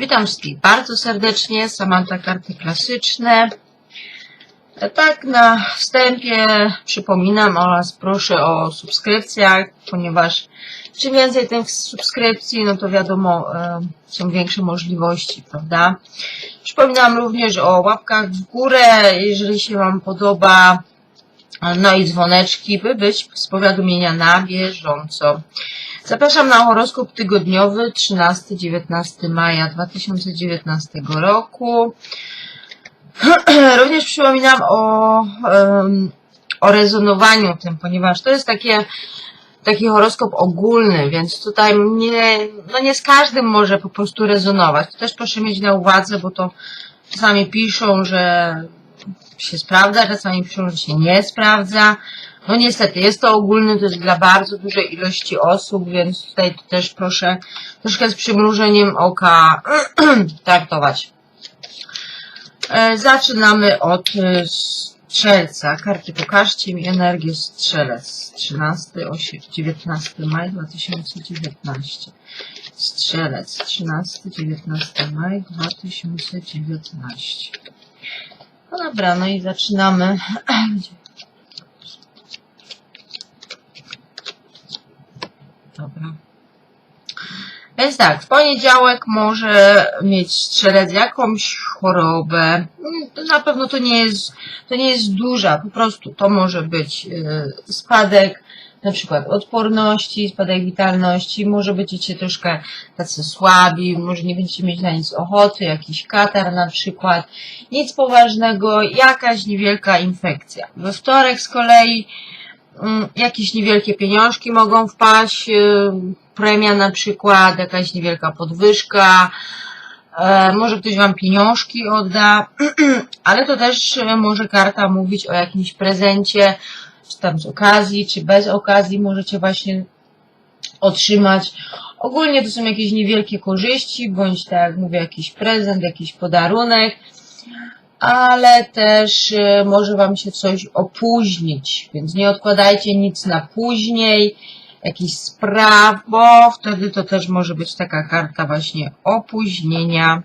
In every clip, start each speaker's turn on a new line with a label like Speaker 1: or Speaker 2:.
Speaker 1: Witam wszystkich bardzo serdecznie, Samanta Karty Klasyczne. Tak, na wstępie przypominam oraz proszę o subskrypcjach, ponieważ czym więcej tych subskrypcji, no to wiadomo, e, są większe możliwości, prawda? Przypominam również o łapkach w górę, jeżeli się Wam podoba, no i dzwoneczki, by być z powiadomienia na bieżąco. Zapraszam na horoskop tygodniowy 13-19 maja 2019 roku. Również przypominam o, o rezonowaniu tym, ponieważ to jest takie, taki horoskop ogólny, więc tutaj nie, no nie z każdym może po prostu rezonować. To też proszę mieć na uwadze, bo to czasami piszą, że się sprawdza, czasami piszą, że się nie sprawdza. No niestety, jest to ogólny, to jest dla bardzo dużej ilości osób, więc tutaj też proszę troszkę z przymrużeniem oka traktować. E, Zaczynamy od e, strzelca. Karty pokażcie mi energię strzelec. 13, 8, 19 maj 2019. Strzelec. 13, 19 maj 2019. No dobra, no i zaczynamy. Dobra. Więc tak, w poniedziałek może mieć strzelec jakąś chorobę. Mm, Na pewno to nie jest, to nie jest duża, po prostu to może być y, spadek na przykład odporności, spadek witalności, może będziecie troszkę tacy słabi, może nie będziecie mieć na nic ochoty, jakiś katar na przykład, nic poważnego, jakaś niewielka infekcja. We wtorek z kolei jakieś niewielkie pieniążki mogą wpaść, y, premia na przykład, jakaś niewielka podwyżka, e, może ktoś Wam pieniążki odda, ale to też e, może karta mówić o jakimś prezencie, czy tam z okazji, czy bez okazji możecie właśnie otrzymać. Ogólnie to są jakieś niewielkie korzyści, bądź tak jak mówię, jakiś prezent, jakiś podarunek, ale też e, może Wam się coś opóźnić, więc nie odkładajcie nic na później, jakichś spraw, bo wtedy to też może być taka karta właśnie opóźnienia.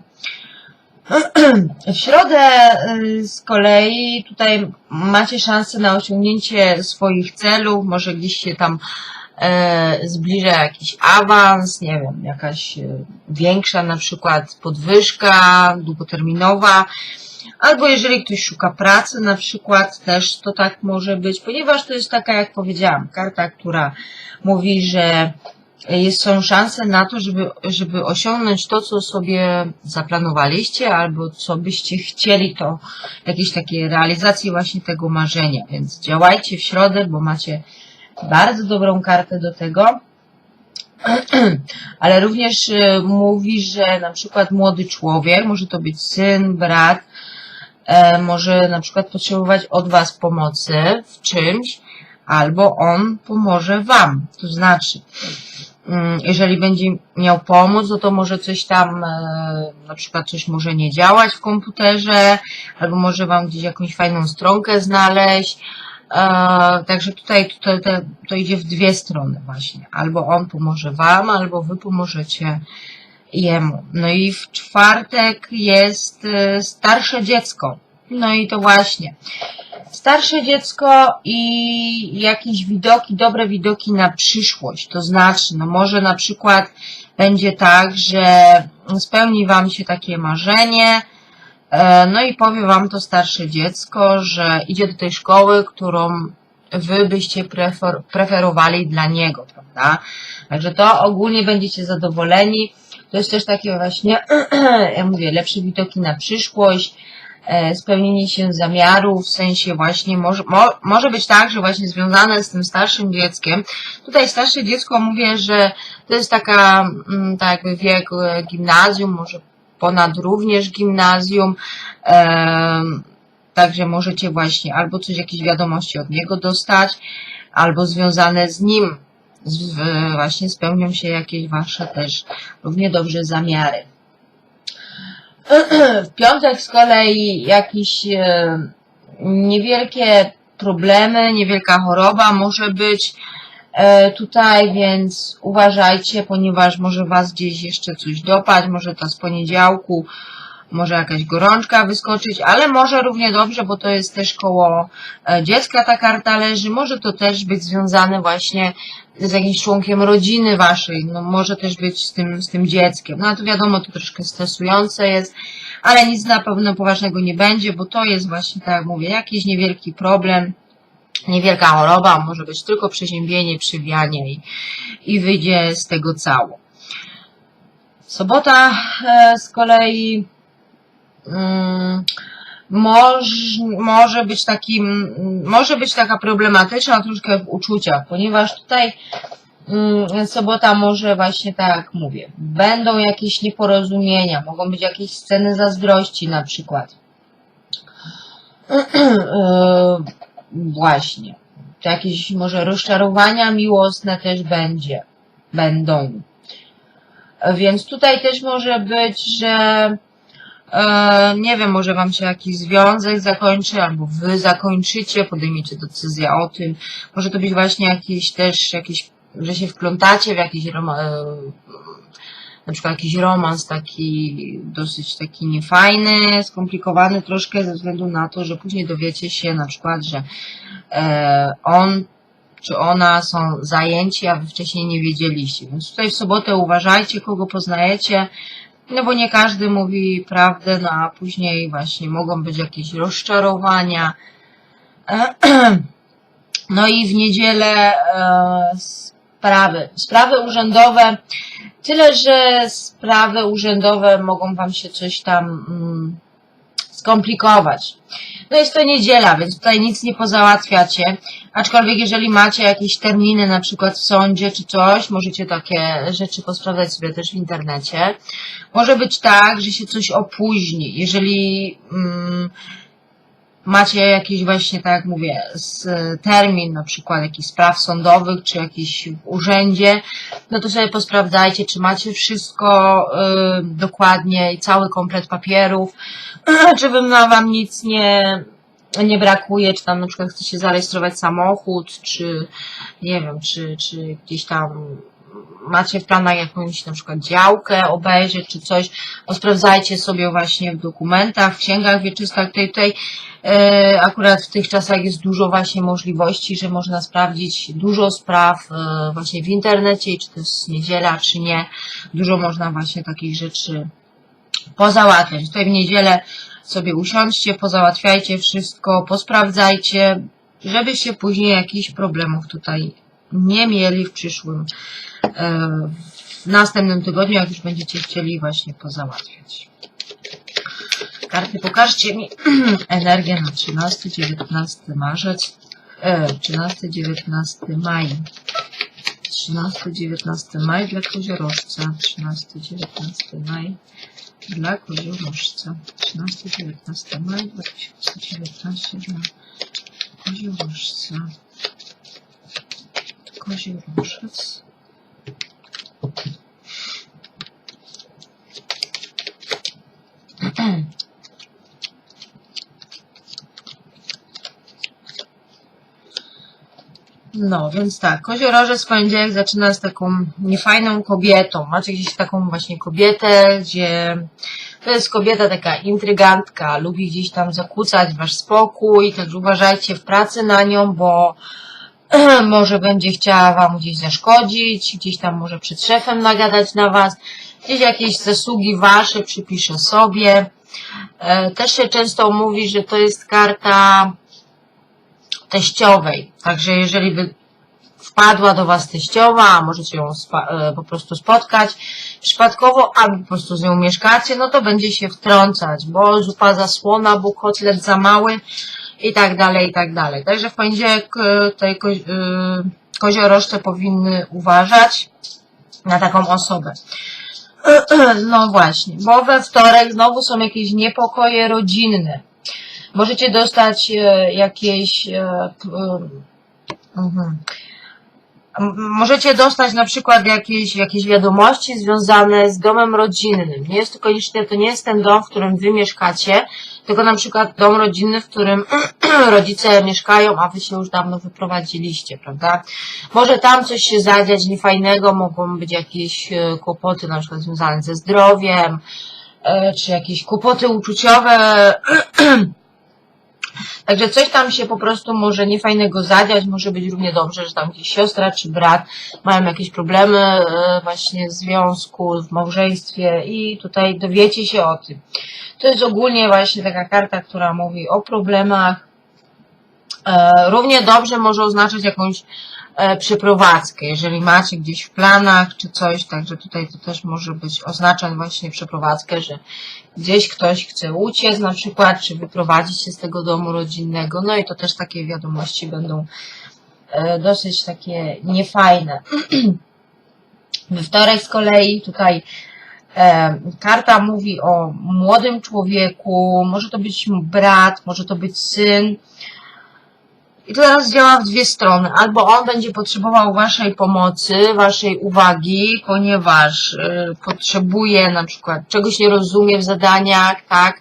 Speaker 1: W środę y, z kolei tutaj macie szansę na osiągnięcie swoich celów, może gdzieś się tam e, zbliża jakiś awans, nie wiem, jakaś e, większa na przykład podwyżka długoterminowa, albo jeżeli ktoś szuka pracy na przykład, też to tak może być, ponieważ to jest taka, jak powiedziałam, karta, która mówi, że jest, są szanse na to, żeby, żeby osiągnąć to, co sobie zaplanowaliście, albo co byście chcieli, to jakieś takie realizacje właśnie tego marzenia. Więc działajcie w środę, bo macie bardzo dobrą kartę do tego. Ale również y, mówi, że na przykład młody człowiek, może to być syn, brat, może na przykład potrzebować od Was pomocy w czymś, albo on pomoże Wam. To znaczy, mm, jeżeli będzie miał pomóc, no to może coś tam, e, na przykład coś może nie działać w komputerze, albo może Wam gdzieś jakąś fajną stronkę znaleźć. E, Także tutaj, tutaj to, to idzie w dwie strony właśnie. Albo on pomoże Wam, albo Wy pomożecie jemu. No i w czwartek jest e, starsze dziecko. No i to właśnie. Starsze dziecko i jakieś widoki, dobre widoki na przyszłość. To znaczy, no może na przykład będzie tak, że spełni Wam się takie marzenie, e, no i powie Wam to starsze dziecko, że idzie do tej szkoły, którą Wy byście prefer, preferowali dla niego, prawda? Także to ogólnie będziecie zadowoleni. To jest też takie właśnie, ja mówię, lepsze widoki na przyszłość, e, spełnienie się zamiaru, w sensie właśnie może, mo, może być tak, że właśnie związane z tym starszym dzieckiem. Tutaj starsze dziecko mówię, że to jest taka, mm, tak jakby wiek e, gimnazjum, może ponad również gimnazjum. em, Także możecie właśnie albo coś, jakieś wiadomości od niego dostać, albo związane z nim właśnie spełnią się jakieś wasze też równie dobrze zamiary. W piątek z kolei jakieś e, niewielkie problemy, niewielka choroba może być, e, tutaj, więc uważajcie, ponieważ może Was gdzieś jeszcze coś dopaść, może to z poniedziałku, może jakaś gorączka wyskoczyć, ale może równie dobrze, bo to jest też koło e, dziecka ta karta leży, może to też być związane właśnie z jakimś członkiem rodziny waszej, no może też być z tym, z tym dzieckiem. No a to wiadomo, to troszkę stresujące jest, ale nic na pewno poważnego nie będzie, bo to jest właśnie, tak jak mówię, jakiś niewielki problem, niewielka choroba, może być tylko przeziębienie, przywianie i, i wyjdzie z tego cało. Sobota e, z kolei moż, może być takim, może być taka problematyczna troszkę w uczuciach, ponieważ tutaj mm, sobota może właśnie tak jak mówię, będą jakieś nieporozumienia, mogą być jakieś sceny zazdrości na przykład. E, Właśnie. Jakieś może rozczarowania miłosne też będzie. Będą. Więc tutaj też może być, że e, nie wiem, może wam się jakiś związek zakończy, albo wy zakończycie, podejmiecie decyzję o tym. Może to być właśnie jakieś też, jakieś, że się wplątacie w jakiś roma, e, na przykład jakiś romans taki dosyć taki niefajny, skomplikowany troszkę ze względu na to, że później dowiecie się na przykład, że e, on czy ona są zajęci, a wy wcześniej nie wiedzieliście. Więc tutaj w sobotę uważajcie, kogo poznajecie, no bo nie każdy mówi prawdę, no a później właśnie mogą być jakieś rozczarowania. No i w niedzielę e, sprawy. Sprawy urzędowe, tyle że sprawy urzędowe mogą Wam się coś tam mm, skomplikować. No jest to niedziela, więc tutaj nic nie pozałatwiacie. Aczkolwiek jeżeli macie jakieś terminy, na przykład w sądzie czy coś, możecie takie rzeczy posprawdzać sobie też w internecie. Może być tak, że się coś opóźni. Jeżeli mm, macie jakiś właśnie, tak jak mówię, termin na przykład jakichś spraw sądowych, czy jakiś w urzędzie, no to sobie posprawdzajcie, czy macie wszystko y, dokładnie i cały komplet papierów, czy na wam nic nie, nie brakuje, czy tam na przykład chcecie zarejestrować samochód, czy nie wiem, czy, czy gdzieś tam macie w planach jakąś na przykład działkę obejrzeć, czy coś, to sprawdzajcie sobie właśnie w dokumentach, w księgach wieczystych, tutaj, tutaj e, akurat w tych czasach jest dużo właśnie możliwości, że można sprawdzić dużo spraw e, właśnie w internecie, czy to jest niedziela, czy nie, dużo można właśnie takich rzeczy pozałatwiać. Tutaj w niedzielę sobie usiądźcie, pozałatwiajcie wszystko, posprawdzajcie, żebyście później jakichś problemów tutaj nie mieli w przyszłym, e, w następnym tygodniu, jak już będziecie chcieli właśnie pozałatwiać. Karty, pokażcie mi energię na 13-19 marzec, e, 13-19 maj. 13-19 maj dla koziorożca, 13-19 maj dla koziorożca, 13-19 maj 2019 dla koziorożca. Koziorożec. No, więc tak, koziorożec w poniedziałek zaczyna z taką niefajną kobietą. Macie gdzieś taką właśnie kobietę, gdzie to jest kobieta taka intrygantka, lubi gdzieś tam zakłócać wasz spokój, także uważajcie w pracy na nią, bo może będzie chciała wam gdzieś zaszkodzić, gdzieś tam może przed szefem nagadać na was, gdzieś jakieś zasługi wasze przypisze sobie. E, Też się często mówi, że to jest karta teściowej, także jeżeli by wpadła do was teściowa, a możecie ją e, po prostu spotkać przypadkowo, albo po prostu z nią mieszkacie, no to będzie się wtrącać, bo zupa za słona, bo kotlet za mały i tak dalej, i tak dalej. Także w poniedziałek e, tej ko- e, koziorożce powinny uważać na taką osobę. No właśnie, bo we wtorek znowu są jakieś niepokoje rodzinne. Możecie dostać e, jakieś. mhm. Możecie dostać na przykład jakieś, jakieś wiadomości związane z domem rodzinnym. Nie jest to koniecznie, to nie jest ten dom, w którym wy mieszkacie, tylko na przykład dom rodzinny, w którym rodzice mieszkają, a wy się już dawno wyprowadziliście, prawda? Może tam coś się zadziać niefajnego, mogą być jakieś e, kłopoty na przykład związane ze zdrowiem, e, czy jakieś kłopoty uczuciowe. Także coś tam się po prostu może niefajnego zadziać, może być równie dobrze, że tam gdzieś siostra czy brat mają jakieś problemy e, właśnie w związku, w małżeństwie i tutaj dowiecie się o tym. To jest ogólnie właśnie taka karta, która mówi o problemach. E, Równie dobrze może oznaczać jakąś e, przeprowadzkę, jeżeli macie gdzieś w planach czy coś, także tutaj to też może być oznaczać właśnie przeprowadzkę, że gdzieś ktoś chce uciec na przykład, czy wyprowadzić się z tego domu rodzinnego, no i to też takie wiadomości będą e, dosyć takie niefajne. We wtorek z kolei tutaj karta mówi o młodym człowieku, może to być brat, może to być syn, i to teraz działa w dwie strony. Albo on będzie potrzebował Waszej pomocy, Waszej uwagi, ponieważ y, potrzebuje na przykład czegoś nie rozumie w zadaniach, tak?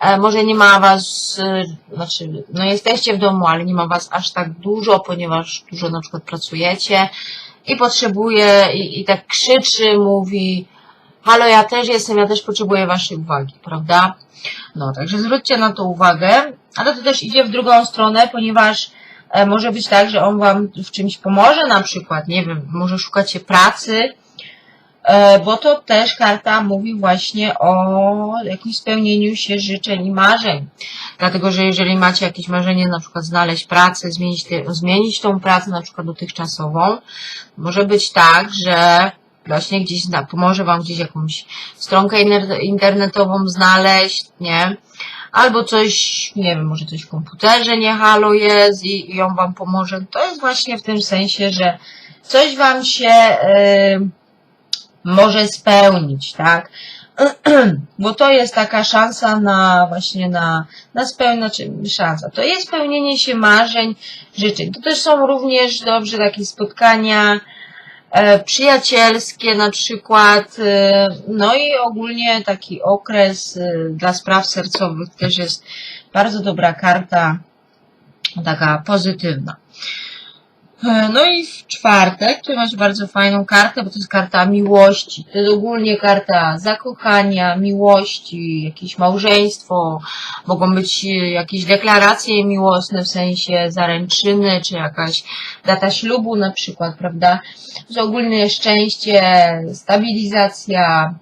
Speaker 1: E, może nie ma Was, y, znaczy, no jesteście w domu, ale nie ma Was aż tak dużo, ponieważ dużo na przykład pracujecie i potrzebuje, i, i tak krzyczy, mówi, halo, ja też jestem, ja też potrzebuję Waszej uwagi, prawda? No, także zwróćcie na to uwagę, ale to też idzie w drugą stronę, ponieważ e, może być tak, że on Wam w czymś pomoże, na przykład, nie wiem, może szukacie pracy, e, bo to też karta mówi właśnie o jakimś spełnieniu się życzeń i marzeń. Dlatego, że jeżeli macie jakieś marzenie, na przykład znaleźć pracę, zmienić, te, zmienić tą pracę, na przykład dotychczasową, może być tak, że właśnie gdzieś zna, pomoże Wam gdzieś jakąś stronkę inter- internetową znaleźć, nie? Albo coś, nie wiem, może coś w komputerze nie halo jest i, i on Wam pomoże. To jest właśnie w tym sensie, że coś Wam się y, może spełnić, tak? Bo to jest taka szansa na właśnie na, na spełnienie, znaczy szansa. To jest spełnienie się marzeń, życzeń. To też są również dobrze takie spotkania, przyjacielskie na przykład, e, no i ogólnie taki okres e, dla spraw sercowych też jest bardzo dobra karta, taka pozytywna. E, No i w czwartek, tu masz bardzo fajną kartę, bo to jest karta miłości. To jest ogólnie karta zakochania, miłości, jakieś małżeństwo, mogą być e, jakieś deklaracje miłosne, w sensie zaręczyny, czy jakaś data ślubu na przykład, prawda? To ogólne szczęście, stabilizacja,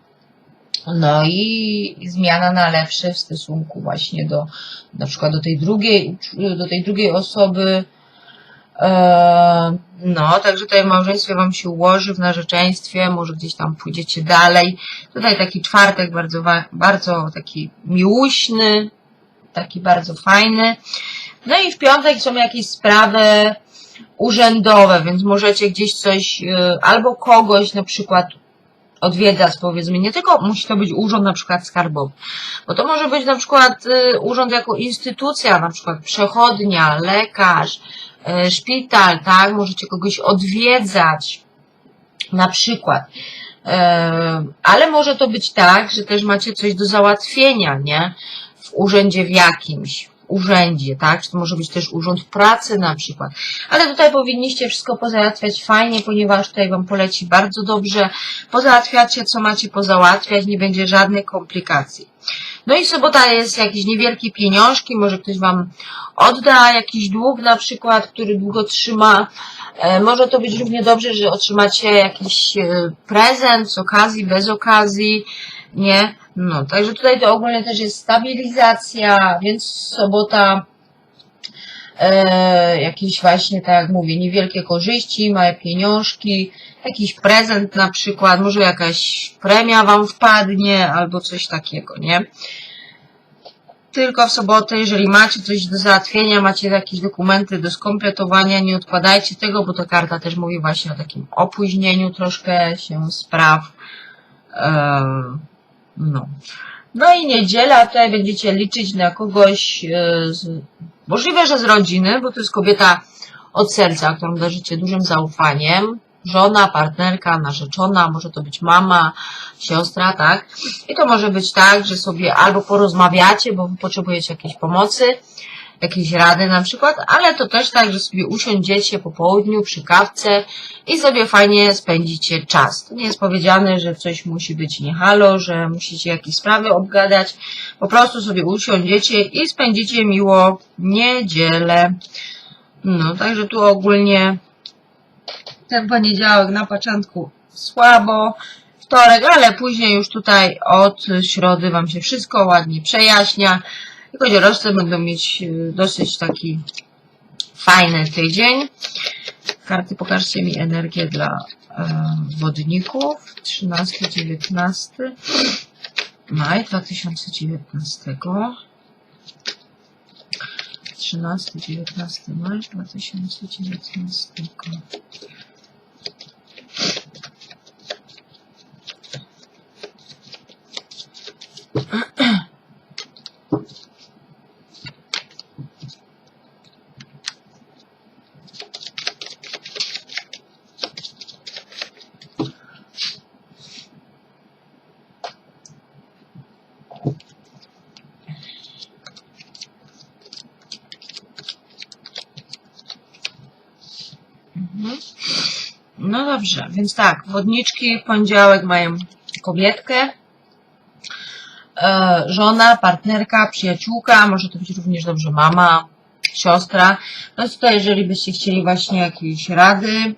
Speaker 1: no i zmiana na lepsze w stosunku właśnie do, na przykład do tej drugiej, do tej drugiej osoby, No, także tutaj w małżeństwie Wam się ułoży, w narzeczeństwie, może gdzieś tam pójdziecie dalej. Tutaj taki czwartek bardzo, bardzo taki miłuśny, taki bardzo fajny. No i w piątek są jakieś sprawy urzędowe, więc możecie gdzieś coś, e, albo kogoś na przykład odwiedzać, powiedzmy, nie tylko musi to być urząd na przykład skarbowy, bo to może być na przykład e, urząd jako instytucja, na przykład przechodnia, lekarz, szpital, tak? Możecie kogoś odwiedzać, na przykład. E, Ale może to być tak, że też macie coś do załatwienia, nie? W urzędzie w jakimś, urzędzie, tak? Czy to może być też urząd pracy na przykład. Ale tutaj powinniście wszystko pozałatwiać fajnie, ponieważ tutaj Wam poleci bardzo dobrze. Pozałatwiacie, co macie pozałatwiać, nie będzie żadnych komplikacji. No i sobota jest jakieś niewielkie pieniążki, może ktoś Wam odda jakiś dług na przykład, który długo trzyma. E, Może to być równie dobrze, że otrzymacie jakiś e, prezent z okazji, bez okazji, nie? No, także tutaj to ogólnie też jest stabilizacja, więc sobota e, jakieś właśnie, tak jak mówię, niewielkie korzyści, małe pieniążki, jakiś prezent na przykład, może jakaś premia Wam wpadnie, albo coś takiego, nie? Tylko w sobotę, jeżeli macie coś do załatwienia, macie jakieś dokumenty do skompletowania, nie odkładajcie tego, bo ta karta też mówi właśnie o takim opóźnieniu troszkę się spraw. Em, no. No i niedziela, tutaj będziecie liczyć na kogoś, e, z, możliwe, że z rodziny, bo to jest kobieta od serca, którą darzycie dużym zaufaniem. żona, partnerka, narzeczona, może to być mama, siostra, tak? I to może być tak, że sobie albo porozmawiacie, bo potrzebujecie jakiejś pomocy, jakiejś rady na przykład, ale to też tak, że sobie usiądziecie po południu przy kawce i sobie fajnie spędzicie czas. To nie jest powiedziane, że coś musi być nie halo, że musicie jakieś sprawy obgadać. Po prostu sobie usiądziecie i spędzicie miło niedzielę. No, także tu ogólnie ten poniedziałek na początku słabo, wtorek, ale później już tutaj od środy Wam się wszystko ładnie przejaśnia. I koziorożce będą mieć y, dosyć taki fajny tydzień. Karty, pokażcie mi energię dla e, wodników. 13-19 maj 2019. 13-19 maj 2019. Mhm. No dobrze, więc tak, wodniczki w poniedziałek mają kobietkę, e, żona, partnerka, przyjaciółka, może to być również dobrze mama, siostra. No to jeżeli byście chcieli właśnie jakieś rady,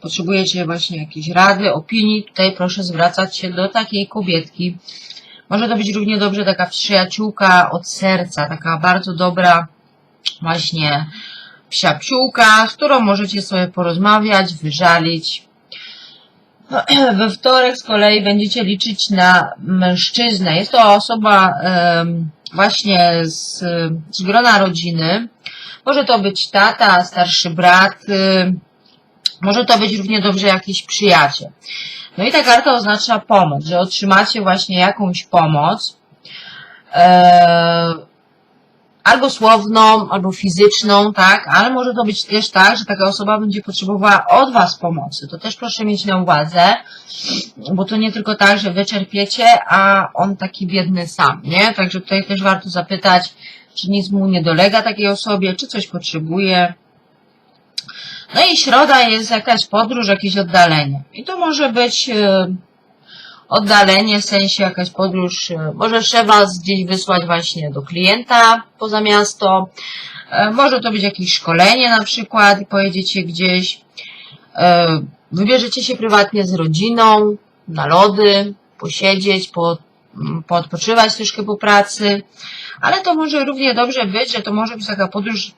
Speaker 1: potrzebujecie właśnie jakiejś rady, opinii, tutaj proszę zwracać się do takiej kobietki. Może to być równie dobrze taka przyjaciółka od serca, taka bardzo dobra właśnie psia z którą możecie sobie porozmawiać, wyżalić. We wtorek z kolei będziecie liczyć na mężczyznę. Jest to osoba właśnie z, z grona rodziny. Może to być tata, starszy brat, y, może to być równie dobrze jakiś przyjaciel. No i ta karta oznacza pomoc, że otrzymacie właśnie jakąś pomoc. E, albo słowną, albo fizyczną, tak, ale może to być też tak, że taka osoba będzie potrzebowała od Was pomocy. To też proszę mieć na uwadze, bo to nie tylko tak, że Wy czerpiecie, a on taki biedny sam, nie? Także tutaj też warto zapytać, czy nic mu nie dolega takiej osobie, czy coś potrzebuje. No i środa jest jakaś podróż, jakieś oddalenie. I to może być e, oddalenie, w sensie jakaś podróż, e, może trzeba gdzieś wysłać właśnie do klienta poza miasto, E, może to być jakieś szkolenie na przykład i pojedziecie gdzieś, E, wybierzecie się prywatnie z rodziną na lody, posiedzieć, po, m, poodpoczywać troszkę po pracy, ale to może równie dobrze być, że to może być taka podróż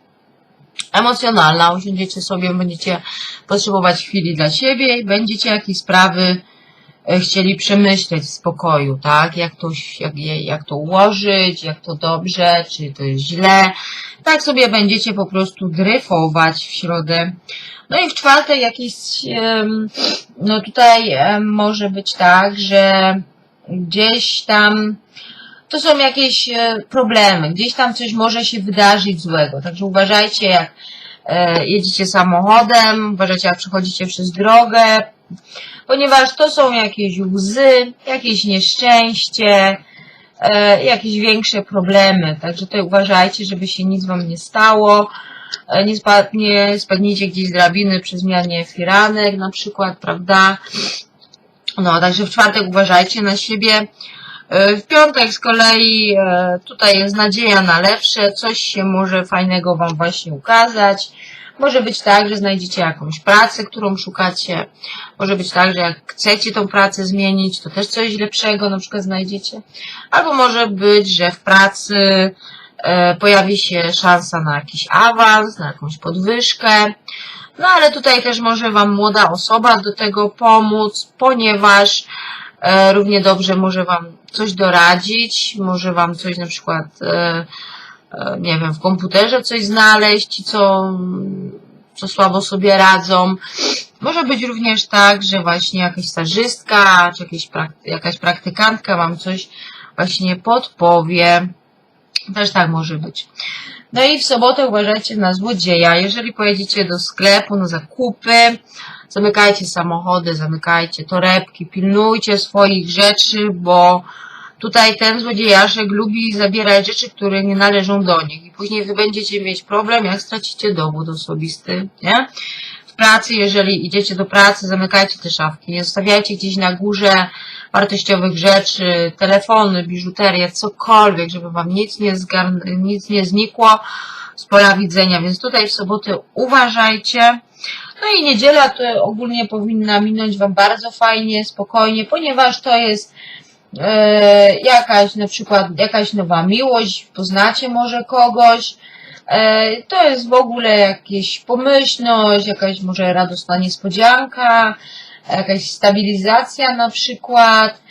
Speaker 1: emocjonalna, usiądziecie sobie, będziecie potrzebować chwili dla siebie i będziecie jakieś sprawy chcieli przemyśleć w spokoju, tak? Jak to, jak, jak to ułożyć, jak to dobrze, czy to jest źle. Tak sobie będziecie po prostu dryfować w środę. No i w czwartek jakiś, no tutaj może być tak, że gdzieś tam to są jakieś e, problemy, gdzieś tam coś może się wydarzyć złego. Także uważajcie, jak e, jedziecie samochodem, uważajcie, jak przechodzicie przez drogę, ponieważ to są jakieś łzy, jakieś nieszczęście, e, jakieś większe problemy. Także tutaj uważajcie, żeby się nic wam nie stało. E, Nie, spa, nie spadnijcie gdzieś z drabiny przy zmianie firanek na przykład, prawda? No, także w czwartek uważajcie na siebie. E, W piątek z kolei tutaj jest nadzieja na lepsze, coś się może fajnego Wam właśnie ukazać. Może być tak, że znajdziecie jakąś pracę, którą szukacie. Może być tak, że jak chcecie tą pracę zmienić, to też coś lepszego na przykład znajdziecie. Albo może być, że w pracy e, pojawi się szansa na jakiś awans, na jakąś podwyżkę. No ale tutaj też może Wam młoda osoba do tego pomóc, ponieważ e, równie dobrze może Wam coś doradzić, może Wam coś na przykład, e, nie wiem, w komputerze coś znaleźć, co, co słabo sobie radzą. Może być również tak, że właśnie jakaś stażystka, czy jakieś jakaś praktykantka Wam coś właśnie podpowie. Też tak może być. No i w sobotę uważajcie na złodzieja. Jeżeli pojedziecie do sklepu na zakupy, zamykajcie samochody, zamykajcie torebki, pilnujcie swoich rzeczy, bo tutaj ten złodziejaszek lubi zabierać rzeczy, które nie należą do nich. I później wy będziecie mieć problem, jak stracicie dowód osobisty, nie? W pracy, jeżeli idziecie do pracy, zamykajcie te szafki. Nie zostawiajcie gdzieś na górze wartościowych rzeczy, telefony, biżuterię, cokolwiek, żeby wam nic nie, zgarn- nic nie znikło z pola widzenia. Więc tutaj w sobotę uważajcie. No i niedziela to ogólnie powinna minąć wam bardzo fajnie, spokojnie, ponieważ to jest e, jakaś na przykład jakaś nowa miłość, poznacie może kogoś. E, to jest w ogóle jakieś pomyślność, jakaś może radosna niespodzianka, jakaś stabilizacja na przykład.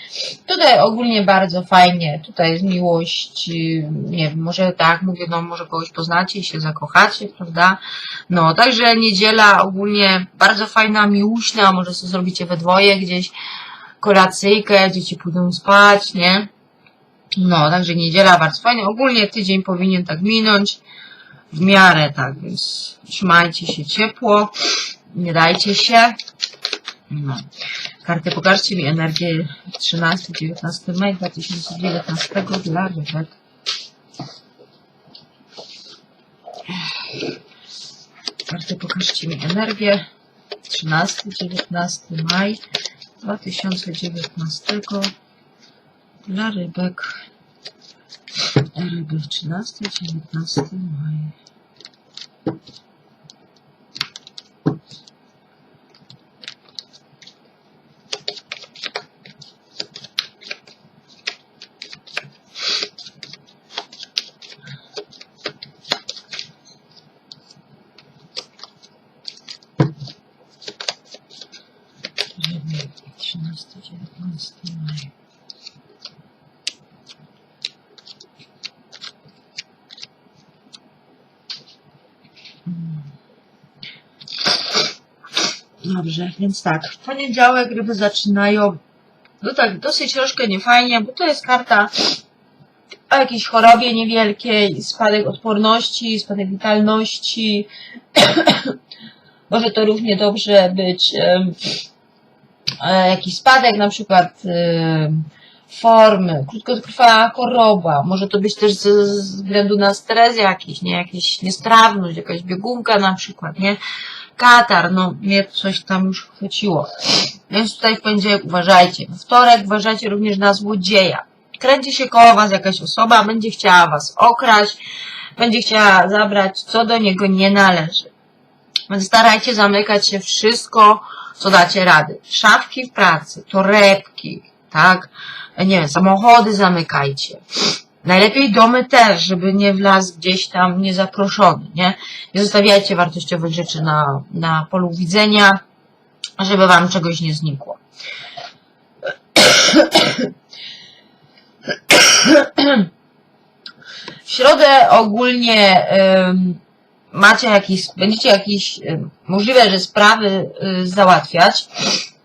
Speaker 1: Tutaj ogólnie bardzo fajnie, tutaj jest miłość, y, nie wiem, może tak mówię, no może kogoś poznacie i się zakochacie, prawda? No, także niedziela ogólnie bardzo fajna, miłuśna, może sobie zrobicie we dwoje gdzieś kolacyjkę, dzieci pójdą spać, nie? No, także niedziela bardzo fajna. Ogólnie tydzień powinien tak minąć w miarę tak, więc trzymajcie się ciepło, nie dajcie się. No. Karty, pokażcie mi energię 13-19 maja 2019 dla rybek. Karty, pokażcie mi energię 13-19 maj 2019 dla rybek. Ryby 13-19 maj. Ryby 13-19 maj. Dobrze, więc tak. W poniedziałek ryby zaczynają no tak, dosyć troszkę niefajnie, bo to jest karta o jakiejś chorobie niewielkiej, spadek odporności, spadek witalności. Może to równie dobrze być e, jakiś spadek na przykład em, formy, krótkotrwała choroba, może to być też ze względu na stres jakiś, nie, jakaś niestrawność, jakaś biegunka na przykład, nie, katar, no mnie coś tam już chwyciło. Więc tutaj w poniedziałek uważajcie. We wtorek uważajcie również na złodzieja. Kręci się koło was jakaś osoba, będzie chciała was okraść, będzie chciała zabrać, co do niego nie należy. Więc starajcie zamykać się wszystko, co dacie rady. Szafki w pracy, torebki, tak? Nie wiem, samochody zamykajcie. Najlepiej domy też, żeby nie wlazł gdzieś tam niezaproszony, nie? Nie zostawiajcie wartościowych rzeczy na, na polu widzenia, żeby wam czegoś nie znikło. W środę ogólnie macie jakieś, będziecie jakieś możliwe, że sprawy y, załatwiać.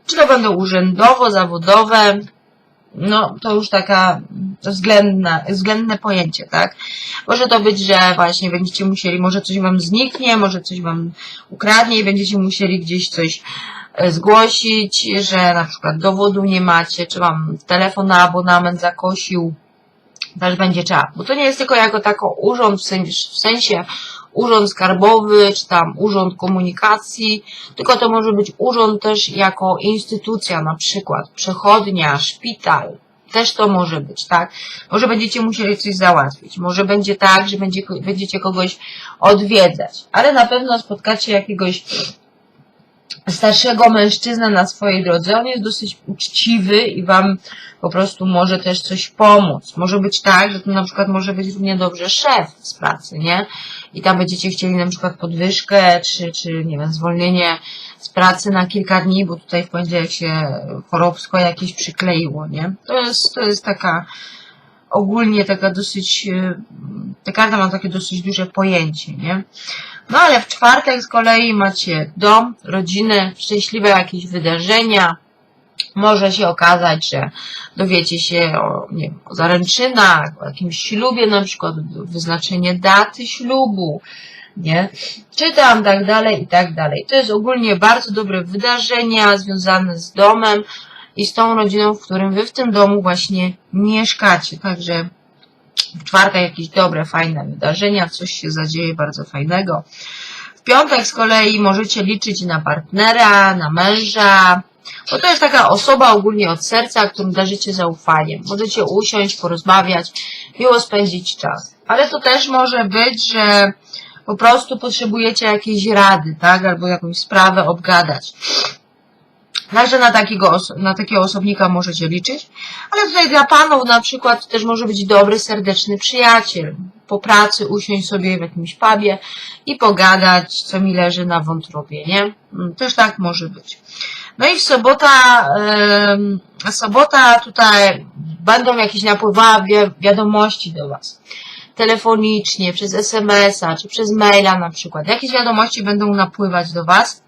Speaker 1: Czy to będą urzędowo, zawodowe, no to już taka względna, względne pojęcie, tak? Może to być, że właśnie będziecie musieli, może coś wam zniknie, może coś wam ukradnie i będziecie musieli gdzieś coś e, zgłosić, że na przykład dowodu nie macie, czy wam telefon na abonament zakosił, też będzie trzeba. Bo to nie jest tylko jako tako urząd, w sensie, w sensie urząd skarbowy, czy tam urząd komunikacji, tylko to może być urząd też jako instytucja, na przykład przechodnia, szpital, też to może być, tak? Może będziecie musieli coś załatwić, może będzie tak, że będzie, będziecie kogoś odwiedzać, ale na pewno spotkacie jakiegoś starszego mężczyznę na swojej drodze, on jest dosyć uczciwy i wam po prostu może też coś pomóc. Może być tak, że to na przykład może być równie dobrze szef z pracy, nie? I tam będziecie chcieli na przykład podwyżkę, czy, czy nie wiem, zwolnienie z pracy na kilka dni, bo tutaj w poniedziałek się chorobsko jakieś przykleiło, nie? To jest, to jest taka ogólnie taka dosyć, e, ta karta ma takie dosyć duże pojęcie, nie? No ale w czwartek z kolei macie dom, rodzinę, szczęśliwe jakieś wydarzenia, może się okazać, że dowiecie się o, nie wiem, o zaręczynach, o jakimś ślubie, na przykład wyznaczenie daty ślubu, nie? Czy tam tak dalej i tak dalej. To jest ogólnie bardzo dobre wydarzenia związane z domem i z tą rodziną, w którym wy w tym domu właśnie mieszkacie. Także w czwartek jakieś dobre, fajne wydarzenia, coś się zadzieje bardzo fajnego. W piątek z kolei możecie liczyć na partnera, na męża, to jest taka osoba ogólnie od serca, którym darzycie zaufaniem. Możecie usiąść, porozmawiać, miło spędzić czas. Ale to też może być, że po prostu potrzebujecie jakiejś rady, tak? Albo jakąś sprawę obgadać. Także na takiego, na takiego osobnika możecie liczyć. Ale tutaj dla panów na przykład też może być dobry, serdeczny przyjaciel. Po pracy usiąść sobie w jakimś pubie i pogadać, co mi leży na wątrobie, nie? Mm, Też tak może być. No i w sobota, em, sobota tutaj będą jakieś napływały wi- wiadomości do Was. Telefonicznie, przez SMS-a, czy przez maila na przykład. Jakieś wiadomości będą napływać do Was.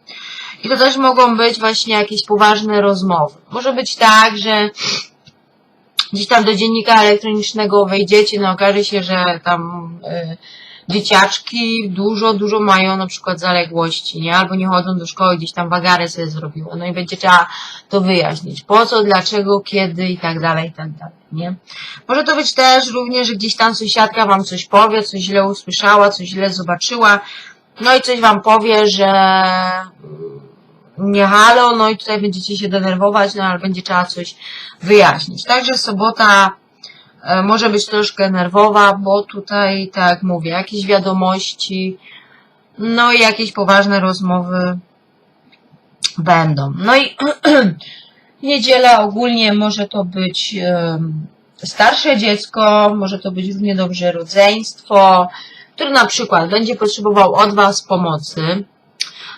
Speaker 1: I to też mogą być właśnie jakieś poważne rozmowy. Może być tak, że gdzieś tam do dziennika elektronicznego wejdziecie, no okaże się, że tam y, dzieciaczki dużo, dużo mają na przykład zaległości, nie? Albo nie chodzą do szkoły, gdzieś tam wagary sobie zrobiło. No i będzie trzeba to wyjaśnić. Po co, dlaczego, kiedy i tak dalej, i tak dalej, nie? Może to być też również, że gdzieś tam sąsiadka wam coś powie, coś źle usłyszała, coś źle zobaczyła, no i coś wam powie, że nie halo, no i tutaj będziecie się denerwować, no ale będzie trzeba coś wyjaśnić. Także sobota może być troszkę nerwowa, bo tutaj, tak jak mówię, jakieś wiadomości, no i jakieś poważne rozmowy będą. No i niedziela ogólnie może to być starsze dziecko, może to być równie dobrze rodzeństwo, które na przykład będzie potrzebował od Was pomocy,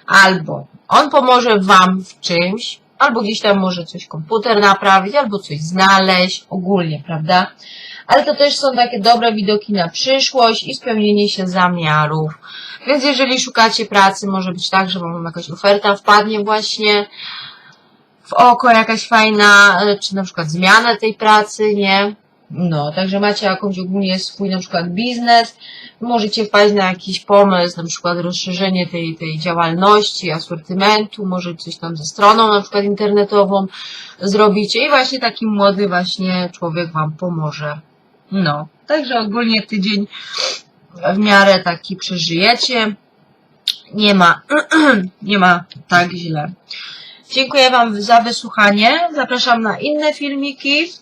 Speaker 1: albo on pomoże Wam w czymś, albo gdzieś tam może coś komputer naprawić, albo coś znaleźć, ogólnie, prawda? Ale to też są takie dobre widoki na przyszłość i spełnienie się zamiarów. Więc jeżeli szukacie pracy, może być tak, że Wam jakaś oferta wpadnie właśnie w oko, jakaś fajna, e, czy na przykład zmiana tej pracy, nie? No, także macie jakąś ogólnie swój na przykład biznes, możecie wpaść na jakiś pomysł, na przykład rozszerzenie tej, tej działalności, asortymentu, może coś tam ze stroną na przykład internetową zrobicie i właśnie taki młody właśnie człowiek Wam pomoże. No, także ogólnie tydzień w miarę taki przeżyjecie. Nie ma, nie ma tak źle. Dziękuję Wam za wysłuchanie. Zapraszam na inne filmiki.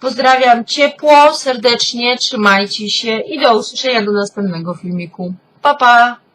Speaker 1: Pozdrawiam ciepło, serdecznie, trzymajcie się i do usłyszenia do następnego filmiku. Pa, pa!